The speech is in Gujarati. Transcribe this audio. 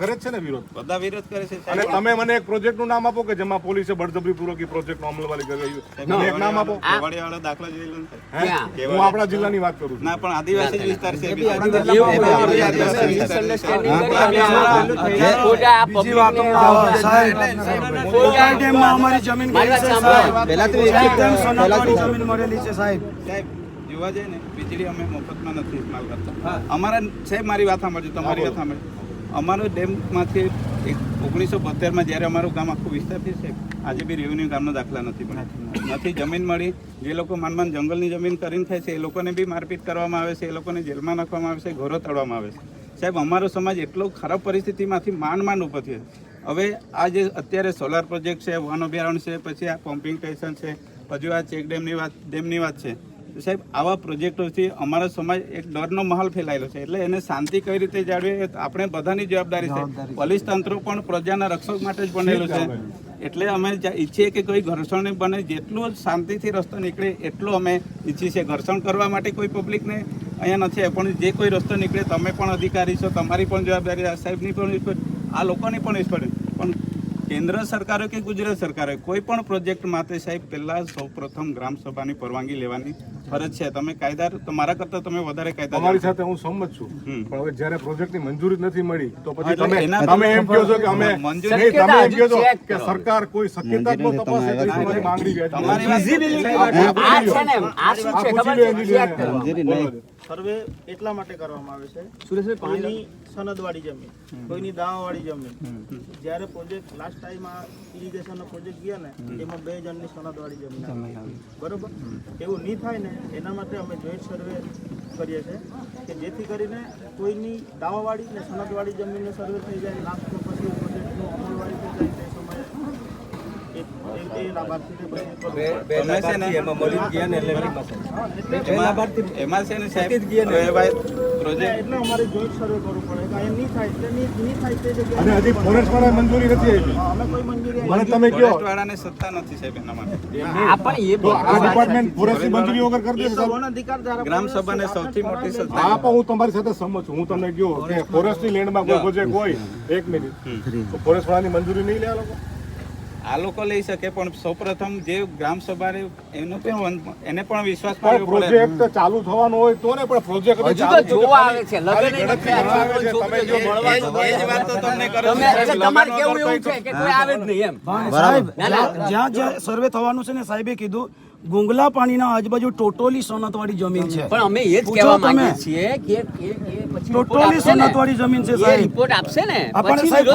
કરે છે ને વિરોધ? બધા વિરોધ કરે છે અને તમે મને એક પ્રોજેક્ટનું નામ આપો કે જેમાં પોલીસે બળજબરી પૂર્વક પ્રોજેક્ટ નો અમલવારી કરી સાહેબ, મને એક નામ આપો. કેવડિયાવાળો દાખલો જોઈ લો ને સાહેબ. હે? આપણા જિલ્લાની વાત કરું ના પણ આદિવાસી વિસ્તાર છે બીજી ને કોલકાતા ડેમમાં અમારી જમીન વાત છે, સાંભળો. એકદમ સોનાવાળી જમીન મળેલી છે સાહેબ. સાહેબ જોવા જઈએ ને વીજળી અમે મફતમાં નથી ઇસ્તેમાલ કરતા. અમારા સાહેબ મારી વાત સાંભળજો તમારી વાત સાંભળજો. અમારો ડેમમાંથી એક ઓગણીસો બોતેરમાં જ્યારે અમારું ગામ આખું વિસ્તાર છે, આજે બી રેવન્યુ ગામનો દાખલા નથી પણ નથી જમીન મળી. જે લોકો માનમાન જંગલની જમીન કરીને ખાય છે, એ લોકોને બી મારપીટ કરવામાં આવે છે, એ લોકોને જેલમાં નાખવામાં આવે છે, ઘરો તળવામાં આવે છે. સાહેબ, અમારો સમાજ એટલો ખરાબ પરિસ્થિતિમાંથી માંડ માંડ ઉપર થયો. હવે આ જે અત્યારે સોલાર પ્રોજેક્ટ છે વન અભયારણ્ય છે, પછી આ પમ્પિંગ સ્ટેશન છે, પછી આ ચેક ડેમની વાત ડેમની વાત છે. સાહેબ આવા પ્રોજેક્ટોથી અમારો સમાજ એક ડરનો માહોલ ફેલાયેલો છે. એટલે એને શાંતિ કઈ રીતે જાળવે એ આપણે બધાની જવાબદારી છે. પોલીસ તંત્ર પણ પ્રજાના રક્ષક માટે જ બનેલું છે. એટલે અમે ઈચ્છીએ કે કોઈ ઘર્ષણ બને જેટલું શાંતિથી રસ્તો નીકળે એટલું અમે ઈચ્છીએ છીએ. ઘર્ષણ કરવા માટે કોઈ પબ્લિકને અહીંયા નથી પણ જે કોઈ રસ્તો નીકળે તમે પણ અધિકારી છો તમારી પણ જવાબદારી આ સાહેબની પણ આ લોકોની પણ રિસ્પોન્સ પણ કેન્દ્ર સરકાર કે ગુજરાત સરકાર કોઈ પણ પ્રોજેક્ટ માટે સાહેબ પહેલા સૌપ્રથમ ગ્રામ સભાની પરવાનગી લેવાની ફરજ છે. તમે કાયદા તમારા કરતાં તમે વધારે કાયદા તમારી સાથે હું સંમત છું. પણ હવે જ્યારે પ્રોજેક્ટની મંજૂરી નથી મળી તો પછી તમે તમે એમ કહો છો કે અમે મંજૂરી- તમે એમ કહો છો કે સરકાર કોઈ શક્યતાત્મક તપાસ તમારી માંગણી. આ છે. ને આ શું છે? ખબર છે? સર્વે એટલા માટે કરવામાં આવે છે. કોઈની સનદવાળી જમીન કોઈની દાવાવાળી જમીન. જ્યારે પ્રોજેક્ટ લાસ્ટ ટાઈમ આ ઇરિગેશનનો પ્રોજેક્ટ ગયા ને એમાં બે જણની સનદવાળી જમીન. બરોબર? એવું નહીં થાય ને એના માટે અમે જોઈન્ટ સર્વે કરીએ છીએ કે જેથી કરીને કોઈની દાવાવાળી ને સનદવાળી જમીનનો સર્વે થઈ જાય લાખનો પછી પ્રોજેક્ટનો અમલવાળી થઈ જાય મંજૂરી નથી આપી. હા, અમે કોઈ મંજૂરી મને તમે વાળાને સત્તા નથી સાહેબ એના માટે. આ પણ એ તો આ ડિપાર્ટમેન્ટ ફોરેસ્ટની મંજૂરી વગર કરી દેશે સાહેબ? વન અધિકાર ધારા ગ્રામ સભાને સૌથી મોટી સત્તા. હા પણ હું તમારી સાથે સમજ છું. હું તમને કયો કે ફોરેસ્ટની લેન્ડમાં કોઈ પ્રોજેક્ટ હોય એક મિનિટ તો ફોરેસ્ટ વાળાની મંજૂરી નહીં લે લોકો. આ લોકો લઈ શકે પણ સૌપ્રથમ જે ગ્રામ સભાને એનો પણ એને પણ વિશ્વાસ પણ પ્રોજેક્ટ ચાલુ થવાનો હોય તો ને પણ પ્રોજેક્ટ હજુ તો જોવા આવે છે લગન તમે જો એ વાત તો તમને કરો તમારે કેવું એવું છે કે કોઈ આવે જ નહીં એમ? સાહેબ. જ્યાં- જ્યાં સર્વે થવાનું છે ને સાહેબે કીધું ગુંગલા પાણીના આજુબાજુ ટોટોલી સોનતવાળી જમીન છે. પણ અમે એ જ કહેવા. માંગીએ છીએ કે કે- કે પછી report ટોટલી સોનતવાળી જમીન છે સાહેબ. રિપોર્ટ આપશે ને? આપણને પછી સાહેબ ને.